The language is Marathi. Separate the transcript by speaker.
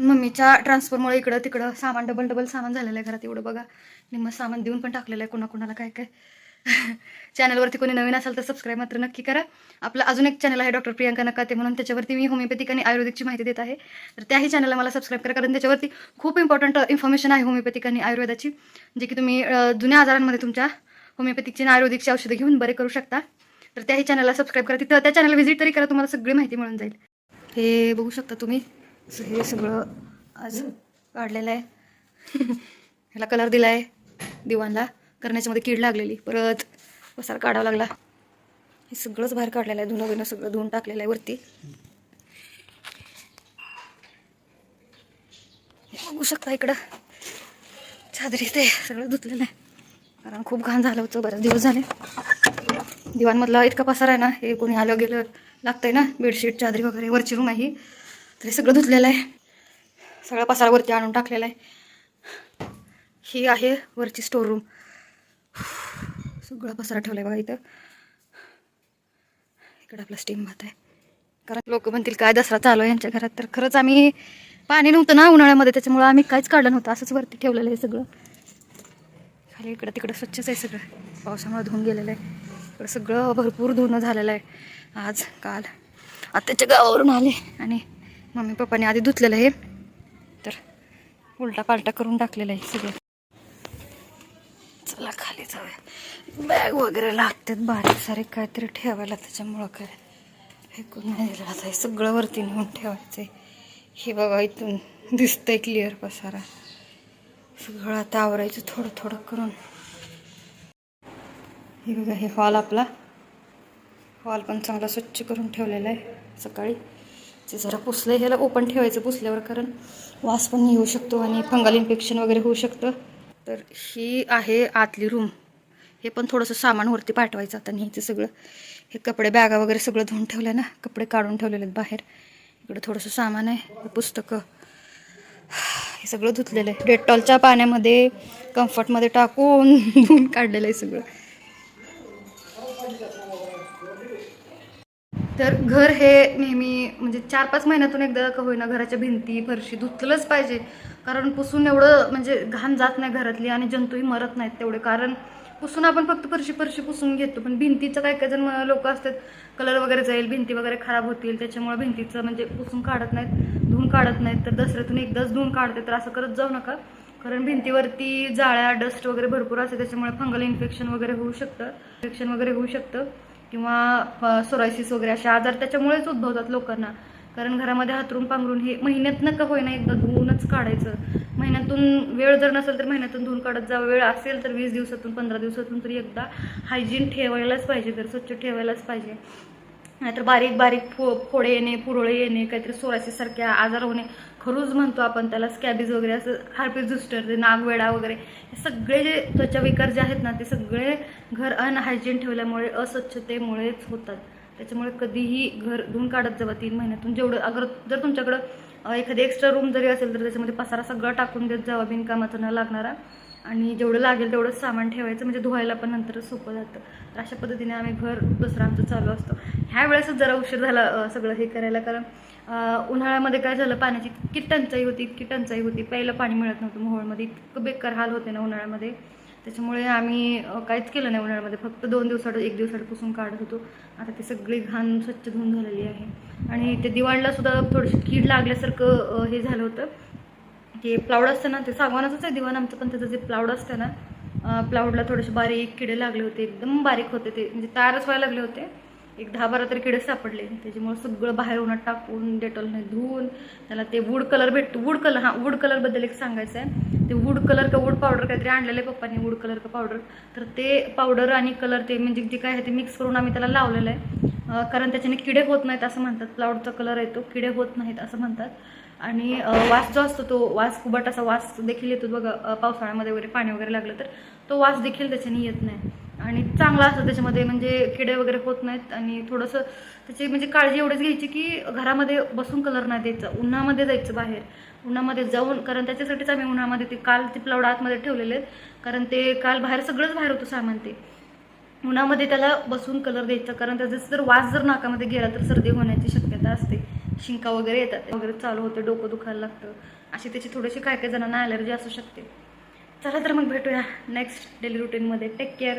Speaker 1: मम्मीच्या ट्रान्सफरमुळे इकडं तिकडं सामान डबल डबल सामान झालेलं आहे घरात एवढं बघा. निम्मं सामान देऊन पण टाकलेलं आहे कोणाकोणाला काय काय. चॅनलवरती कोणी नवीन असेल तर सबस्क्राईब मात्र नक्की करा. आपलं अजून एक चॅनल आहे डॉक्टर प्रियांका नकाते म्हणून. त्याच्यावरती मी होमिओपॅथिक आणि आयुर्वेदिकची माहिती देत आहे. तर त्याही चॅनलला मला सबस्क्राईब करा. कारण त्याच्यावरती खूप इम्पॉर्टंट इन्फॉर्मेशन आहे होमिओपॅथिक आणि आयुर्वेदाची. जे की तुम्ही जुन्या आजारांमध्ये तुमच्या होमिओपॅथिकची आणि आयुर्वेदिकची औषधं घेऊन बरे करू शकता. तर त्याही चॅनलला सबस्क्राईब करा. तिथं त्या चॅनलला व्हिजिट तरी करा. तुम्हाला सगळी माहिती मिळून जाईल. हे बघू शकता तुम्ही. असं हे सगळं आज काढलेलं आहे. ह्याला कलर दिला आहे दिवाणला. करण्याच्यामध्ये कीड लागलेली. परत पसार काढावा लागला. हे सगळंच बाहेर काढलेलं आहे. धुणं बिणं सगळं धुवून टाकलेलं आहे वरती. बघू शकता इकडं. चादरी ते सगळं धुतलेलं आहे. कारण खूप घाण झालं होतं. बरेच दिवस झाले. दिवाणमधला इतका पसार आहे ना हे कोणी आलं गेलं लागतंय ना. बेडशीट चादरी वगैरे. वरची रूम आहे ही. तरी सगळं धुतलेलं आहे. सगळं पसारावरती आणून टाकलेलं आहे. ही आहे वरची स्टोर रूम सगळा पसारा ठेवला आहे बघा इथं. इकडं आपला स्टीम भात आहे. कारण लोक म्हणतील काय दसरा चालू आहे यांच्या घरात? तर खरंच आम्ही पाणी नव्हतं ना उन्हाळ्यामध्ये त्याच्यामुळं आम्ही काहीच काढलं नव्हतं. असंच वरती ठेवलेलं आहे सगळं. खाली इकडं तिकडं स्वच्छच आहे सगळं. पावसामुळे धुवून गेलेलं आहे. इकडं सगळं भरपूर धुणं झालेलं आहे. आज काल. आत्ताच्या गावावरून आले आणि मम्मी पप्पाने आधी धुतलेलं आहे. तर उलटा पालटा करून टाकलेलं आहे सगळं. चला खाली जाऊया. बॅग वगैरे लागतात बारीक सारीक काहीतरी ठेवायला त्याच्यामुळं काय. ऐकून नाही दिलं आहे सगळं वरती नेऊन ठेवायचं हे बघा इथून दिसतंय क्लिअर पसारा. सगळं आता आवरायचं थोडं थोडं करून. हे बघा हे हॉल आपला. हॉल पण चांगला स्वच्छ करून ठेवलेला आहे सकाळी. ते जरा पुसलं ह्याला ओपन ठेवायचं पुसल्यावर कारण वास पण येऊ शकतो आणि फंगल इन्फेक्शन वगैरे होऊ शकतं. तर ही आहे आतली रूम हे पण थोडंसं सामान वरती पाठवायचं. आता न्यायचं सगळं हे कपडे बॅगा वगैरे सगळं धुवून ठेवलं ना कपडे काढून ठेवलेले आहेत बाहेर. इकडं थोडंसं सामान आहे हे पुस्तकं. हे सगळं धुतलेलं आहे. डेटॉलच्या पाण्यामध्ये कम्फर्टमध्ये टाकून धुवून काढलेलं आहे सगळं. तर घर हे नेहमी म्हणजे चार पाच महिन्यातून एकदा का होईना घराच्या भिंती फरशी धुतलंच पाहिजे. कारण पुसून एवढं म्हणजे घाण जात नाही घरातली आणि जंतूही मरत नाहीत तेवढे. कारण पुसून आपण फक्त फरशी फरशी पुसून घेतो. पण भिंतीचं काय काय जण लोक असतात कलर वगैरे जाईल भिंती वगैरे खराब होतील त्याच्यामुळे भिंतीचं म्हणजे पुसून काढत नाहीत धुवून काढत नाहीत. तर दसऱ्यातून एकदाच धुवून काढते तर असं करत जाऊ नका. कारण भिंतीवरती जाळ्या डस्ट वगैरे भरपूर असते त्याच्यामुळे फंगल इन्फेक्शन वगैरे होऊ शकतं. इन्फेक्शन वगैरे होऊ शकतं. किंवा सोरायसिस वगैरे असे आजार त्याच्यामुळेच उद्भवतात लोकांना. कारण घरामध्ये हातरून पांघरून हे महिन्यातनं का होईना एकदा धुवूनच काढायचं. महिन्यातून वेळ जर नसेल तर महिन्यातून धुवून काढत जा. वेळ असेल तर वीस दिवसातून पंधरा दिवसातून तरी एकदा हायजीन ठेवायलाच पाहिजे तर स्वच्छ ठेवायलाच पाहिजे. नाहीतर बारीक बारीक फो फोडे येणे पुरळे येणे काहीतरी सोरासीसारख्या आजार होणे. खरूच म्हणतो आपण त्याला स्कॅबीज वगैरे असं हार्पिस झुस्टर ते नागवेडा वगैरे हे सगळे जे त्वचा विकार जे आहेत ना ते सगळे घर अनहायजीन ठेवल्यामुळे अस्वच्छतेमुळेच होतात. त्याच्यामुळे कधीही घर धुवून काढत जावं तीन महिन्यातून. जेवढं अगर जर तुमच्याकडं एखादी एक्स्ट्रा रूम जरी असेल तर त्याच्यामध्ये पसारा सगळा टाकून देत जावा बिनकामाचा न लागणारा. आणि जेवढं लागेल तेवढंच सामान ठेवायचं म्हणजे धुवायला पण नंतर सोपं जातं. तर अशा पद्धतीने आम्ही घर दुसरं आमचं चालू असतो. ह्या वेळेसच जरा उशीर झाला सगळं हे करायला. कारण उन्हाळ्यामध्ये काय झालं पाण्याची इतकी टंचाई होती इतकी टंचाई होती. प्यायला पाणी मिळत नव्हतं मोहोळमध्ये. इतकं बेकार हाल होते ना उन्हाळ्यामध्ये. त्याच्यामुळे आम्ही काहीच केलं नाही उन्हाळ्यामध्ये. फक्त दोन दिवसाड एक दिवसाड पुसून काढत होतो. आता ती सगळी घाण स्वच्छ धुवून झालेली आहे. आणि ते दिवाळीला सुद्धा थोडीशी कीड लागल्यासारखं हे झालं होतं. ते प्लाऊड असतं ना ते सागवानाचंच आहे दिवाण आमचं पण त्याचं जे प्लाऊड असतं ना अं, प्लाऊडला थोडेसे बारीक किडे लागले होते. एकदम बारीक होते ते. म्हणजे तयारच व्हायला लागले होते. एक दहा बारा तरी किडे सापडले. त्याच्यामुळे सगळं बाहेर उन्हात टाकून डेटॉलने धुवून त्याला ते वूड कलर भेटतो वूड कलर हां वूड कलरबद्दल एक सांगायचं आहे ते वूड कलर का वूड पावडर काहीतरी आणलेलं आहे पप्पाने वूड कलर का पावडर तर ते पावडर आणि कलर ते म्हणजे जे काय आहे ते मिक्स करून आम्ही त्याला लावलेलं आहे. कारण त्याच्याने किडे होत नाहीत असं म्हणतात. प्लाऊडचा कलर येतो किडे होत नाहीत असं म्हणतात. आणि वास जो असतो तो वास कुबट असा वास देखील येतो बघा पावसाळ्यामध्ये वगैरे पाणी वगैरे लागलं तर तो वास देखील त्याच्याने येत नाही. आणि चांगला असतो त्याच्यामध्ये म्हणजे किडे वगैरे होत नाहीत आणि थोडंसं त्याची म्हणजे काळजी एवढीच घ्यायची की घरामध्ये बसून कलर नाही द्यायचा. उन्हामध्ये जायचं बाहेर. उन्हामध्ये जाऊन कारण त्याच्यासाठीच आम्ही उन्हामध्ये ते काल ते प्लवड आतमध्ये ठेवलेले आहेत. कारण ते काल बाहेर सगळंच बाहेर होतं सामान ते. उन्हामध्ये त्याला बसून कलर द्यायचा. कारण त्याचा जर वास जर नाकामध्ये गेला तर सर्दी होण्याची शक्यता असते. शिंका वगैरे येतात. वगैरे चालू होतं डोकं दुखायला लागतं. अशी त्याची थोडीशी काय काय जणांना ॲलर्जी असू शकते. चला तर मग भेटूया नेक्स्ट डेली रुटीनमध्ये टेक केअर